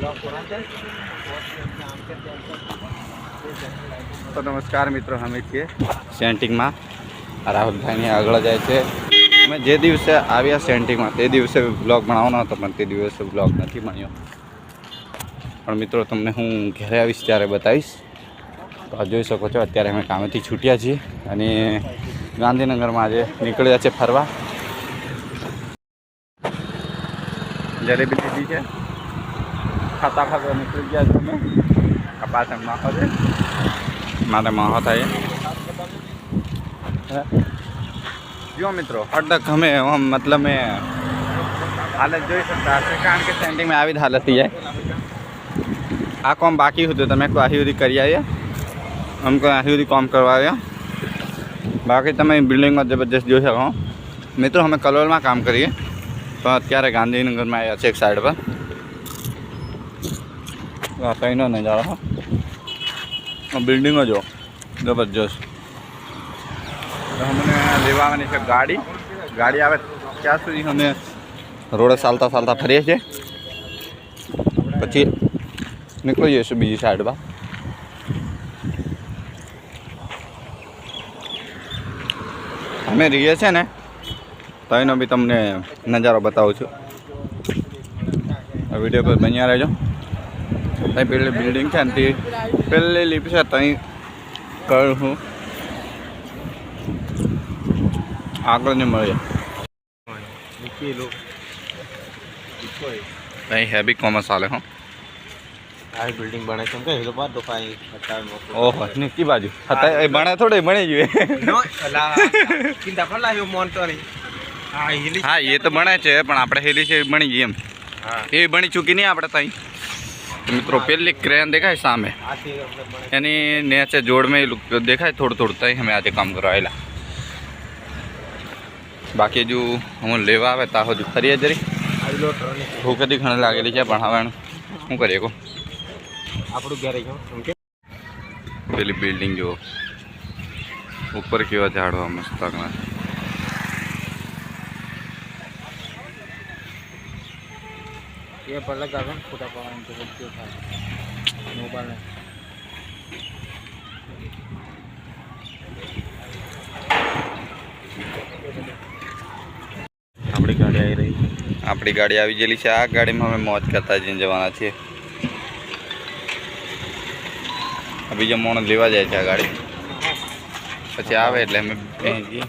તો નમસ્કાર મિત્રો, અમે છીએ સેન્ટિંગમાં. રાહુલભાઈની આગળ જાય છે. અમે જે દિવસે આવ્યા સેન્ટિંગમાં, તે દિવસે બ્લોગ બનાવવાનો હતો, પણ તે દિવસે બ્લોગ નથી બન્યો પણ મિત્રો, તમને હું ઘરે આવીશ ત્યારે બતાવીશ. તો આ જોઈ શકો છો, અત્યારે અમે કામેથી છૂટ્યા છીએ અને ગાંધીનગરમાં આજે નીકળ્યા છે ફરવા. જલેબી લીધી છે. खाता खाता तो निकल गया जो में। कपास में माहौल है मारे माहौल था ये। हाँ। जो मित्रों हर तक हमें, हम मतलब में हालत जो ही सकता तो है कान के सेंटिंग में आवित हालत ही है। आ कम बाकी होते तो मैं को आही उदी करी आई हमको आही उदी काम करवा दिया बाकी तो मैं बिल्डिंग में ज़बरदस्त जो सकूँ मित्रों, हमें कलोल में काम करिए। तो अत्यारे गांधीनगर में आया एक साइड पर। આ નજારો હો. બિલ્ડિંગો જો જબરજસ્ત. અમને લેવા આવવાની છે ગાડી. ગાડી આવે ત્યાં સુધી અમે રોડે ચાલતા ચાલતા ફરીએ છીએ. પછી નીકળી જઈશું બીજી સાઈડમાં અમે રહીએ છીએ ને તો એનો બી તમને નજારો બતાવું છું. આ વીડિયો પર બન્યા રહેજો. ત્યાં પેલી બિલ્ડિંગ છે ને તે પેલી લીપ છે ત્યાં કરું હું આગળ ને મળીએ અહીં હેવી કોમર્સ ચાલે હો આ બિલ્ડિંગ બને છે કે હેલો બાદ દોકાઈ ઓહો નીકી બાજુ હતા એ ભણે થોડે ભણી જોઈએ નો અલા કિંતા ફલા યો મોન્ટો ની હા હા એ તો ભણે છે પણ આપણે હેલી છે ભણી ગઈ એમ હા એ ભણી ચૂકી નહીં આપણે ત્યાં મિત્રો પેલી ક્રેન દેખાય સામે? એની નીચે જોડમાં દેખાય થોડું થોડું ત્યાં અમે આજે કામ કરાવેલા બાકી હજુ હું લેવા આવે તા હજુ ફરીએ જરી. ભૂખ હતી ઘણી લાગેલી છે પણ હવે શું કરીએ કહો? આપણું કે? પેલી બિલ્ડિંગ જુઓ. ઉપર કેવા ઝાડવા મસ્ત એ પર લગાવે ને ફોટા પાડવાનું તો બધું થાય મોબાઈલ આપણી ગાડી આવી રહી આપણી ગાડી આવી ગયેલી છે. આ ગાડીમાં અમે મોજ કરતા જઈને જવાના છીએ. બીજો મોણ લેવા જાય છે આ ગાડી. પછી આવે એટલે અમે ત્યાં જઈએ.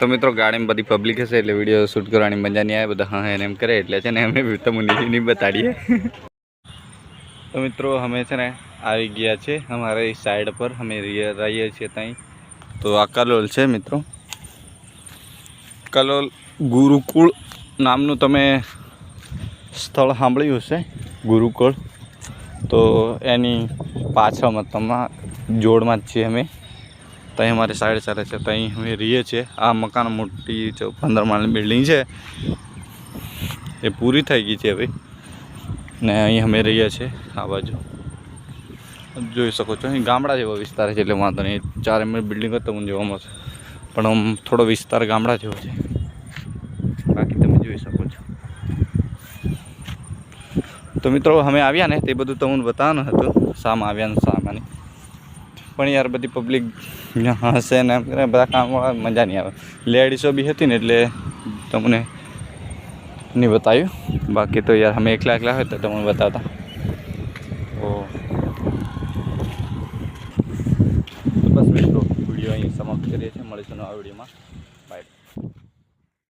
તો મિત્રો, ગાડીમાં બધી પબ્લિક હશે એટલે વીડિયો શૂટ કરવાની મજા નહીં આવે, બધા હા એને એમ કરે એટલે છે ને અમે તમને નહીં બતાડીએ. તો મિત્રો, અમે છે ને આવી ગયા છે અમારી સાઈડ પર. અમે રહીએ છીએ ત્યાં. તો આ કલોલ છે મિત્રો. કલોલ ગુરુકુળ નામનું તમે સ્થળ સાંભળ્યું હશે, ગુરુકુળ. તો એની પાછળમાં તમા જોડમાં જ છીએ અમે. ત્યાં અમારી સાઈડ ચાલે છે ત્યાં અમે રહીએ છીએ. આ મકાન મોટી પંદર માળની બિલ્ડિંગ છે. એ પૂરી થઈ ગઈ છે હવે. ને અહીં અમે રહીએ છીએ, આ બાજુ. જોઈ શકો છો, અહીં ગામડા જેવો વિસ્તાર છે, એટલે વાંધો નહીં. ચાર એમ બિલ્ડિંગ તો તમને જોવા મળશે. પણ આમ થોડો વિસ્તાર ગામડા જેવો છે. બાકી તમે જોઈ શકો છો. તો મિત્રો, અમે આવ્યા ને, તે બધું તમને બતાવવાનું હતું. શામાં આવ્યા ને શામાં નહીં પણ યાર બધી પબ્લિક હશે ને એમ કરે બધા કામવાળા મજા નહીં આવે. લેડીઝો બી હતી ને એટલે તમને નહીં બતાવ્યું. બાકી તો યાર અમે એકલા એકલા હોય તો તમને બતાવતા. તો બસ મિત્રો, વીડિયો અહીં સમાપ્ત કરીએ છીએ. મળીશું નવા વિડીયોમાં. બાય